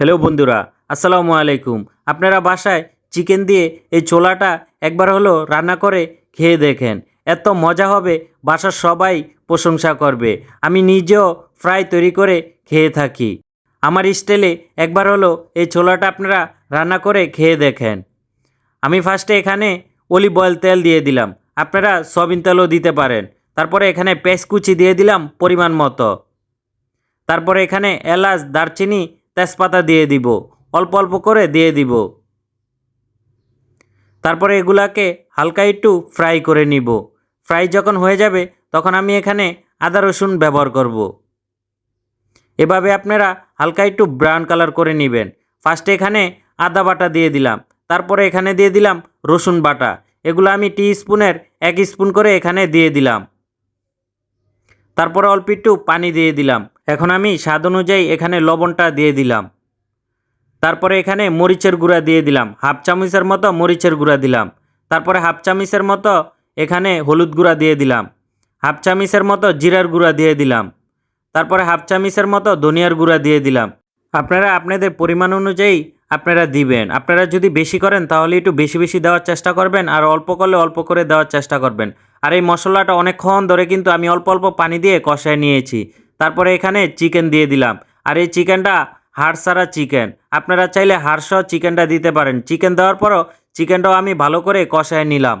Hello বন্ধুরা, আসসালামু আলাইকুম। আপনারা বাসায় চিকেন দিয়ে এই ছোলাটা একবার হলো রান্না করে খেয়ে দেখেন। এত মজা হবে, বাসার সবাই প্রশংসা করবে। আমি নিজেও ফ্রাই তৈরি করে খেয়ে থাকি। আমার স্টাইলে একবার হলো এই ছোলাটা আপনারা রান্না করে খেয়ে দেখেন। আমি ফার্স্টে এখানে অলিভ অয়েল তেল দিয়ে দিলাম। আপনারা সয়াবিন তেলও দিতে পারেন। তারপরে এখানে পেঁয়াজ কুচি দিয়ে দিলাম পরিমাণ মতো। তারপরে এখানে এলাচ, দারচিনি তেজপাতা দিয়ে দিব, অল্প অল্প করে দিয়ে দিব। তারপরে এগুলাকে হালকা একটু ফ্রাই করে নিব। ফ্রাই যখন হয়ে যাবে, তখন আমি এখানে আদা রসুন ব্যবহার করব। এভাবে আপনারা হালকা একটু ব্রাউন কালার করে নেবেন। ফার্স্টে এখানে আদা বাটা দিয়ে দিলাম, তারপরে এখানে দিয়ে দিলাম রসুন বাটা। এগুলো আমি টি স্পুনের এক স্পুন করে এখানে দিয়ে দিলাম। তারপরে অল্প একটু পানি দিয়ে দিলাম। এখন আমি স্বাদ অনুযায়ী এখানে লবণটা দিয়ে দিলাম। তারপরে এখানে মরিচের গুঁড়া দিয়ে দিলাম। হাফ চামচের মতো মরিচের গুঁড়া দিলাম। তারপরে হাফ চামচের মতো এখানে হলুদ গুঁড়া দিয়ে দিলাম। হাফ চামচের মতো জিরার গুঁড়া দিয়ে দিলাম। তারপরে হাফ চামচের মতো ধনিয়ার গুঁড়া দিয়ে দিলাম। আপনারা আপনাদের পরিমাণ অনুযায়ী আপনারা দিবেন। আপনারা যদি বেশি করেন তাহলে একটু বেশি বেশি দেওয়ার চেষ্টা করবেন আর অল্প করলে অল্প করে দেওয়ার চেষ্টা করবেন। আর এই মশলাটা অনেকক্ষণ ধরে কিন্তু আমি অল্প অল্প পানি দিয়ে কষায় নিয়েছি। তারপরে এখানে চিকেন দিয়ে দিলাম। আর এই চিকেনটা হাড় সারা চিকেন। আপনারা চাইলে হাড়সহ চিকেনটা দিতে পারেন। চিকেন দেওয়ার পরও চিকেনটাও আমি ভালো করে কষায় নিলাম।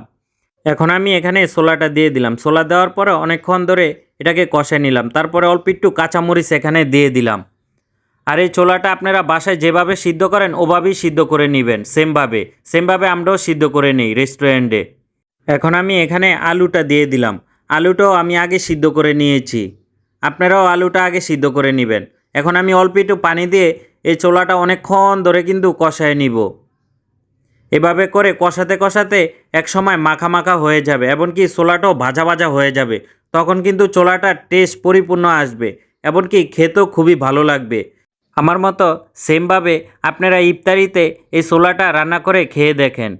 এখন আমি এখানে সোলাটা দিয়ে দিলাম। সোলা দেওয়ার পরে অনেকক্ষণ ধরে এটাকে কষায় নিলাম। তারপরে অল্প একটু কাঁচামরিচ এখানে দিয়ে দিলাম। আর এই ছোলাটা আপনারা বাসায় যেভাবে সিদ্ধ করেন, ওভাবেই সিদ্ধ করে নেবেন। সেমভাবে। সেমভাবে আমরাও সিদ্ধ করে নিই রেস্টুরেন্টে। এখন আমি এখানে আলুটা দিয়ে দিলাম। আলুটাও আমি আগে সিদ্ধ করে নিয়েছি। আপনারাও আলুটা আগে সিদ্ধ করে নেবেন। এখন আমি অল্প একটু পানি দিয়ে এই ছোলাটা অনেকক্ষণ ধরে কিন্তু কষায় নিব। এভাবে করে কষাতে কষাতে এক সময় মাখা মাখা হয়ে যাবে, এমনকি ছোলাটাও ভাজা ভাজা হয়ে যাবে। তখন কিন্তু ছোলাটার টেস্ট পরিপূর্ণ আসবে, এমনকি খেতেও খুবই ভালো লাগবে। আমার মতো সেমভাবে আপনারা ইফতারিতে এই ছোলাটা রান্না করে খেয়ে দেখেন।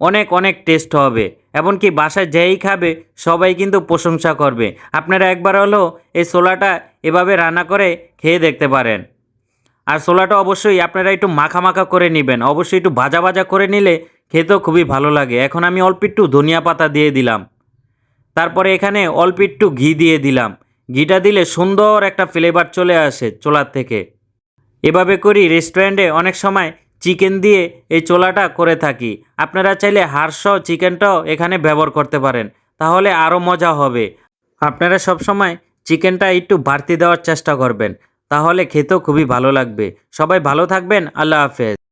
অনেক অনেক টেস্ট হবে। এমনকি বাসায় যেই খাবে, সবাই কিন্তু প্রশংসা করবে। আপনারা একবার হলেও এই ছোলাটা এভাবে রান্না করে খেয়ে দেখতে পারেন। আর ছোলাটা অবশ্যই আপনারা একটু মাখা মাখা করে নেবেন। অবশ্যই একটু ভাজা ভাজা করে নিলে খেতেও খুবই ভালো লাগে। এখন আমি অল্প একটু ধনিয়া পাতা দিয়ে দিলাম। তারপরে এখানে অল্প একটু ঘি দিয়ে দিলাম। ঘিটা দিলে সুন্দর একটা ফ্লেভার চলে আসে চোলার থেকে। এভাবে করি রেস্টুরেন্টে অনেক সময় চিকেন দিয়ে এই চোলাটা করে থাকি। আপনারা চাইলে হাড়সহ চিকেনটাও এখানে ব্যবহার করতে পারেন, তাহলে আরও মজা হবে। আপনারা সবসময় চিকেনটা একটু বাড়তি দেওয়ার চেষ্টা করবেন, তাহলে খেতেও খুবই ভালো লাগবে। সবাই ভালো থাকবেন, আল্লাহ হাফেজ।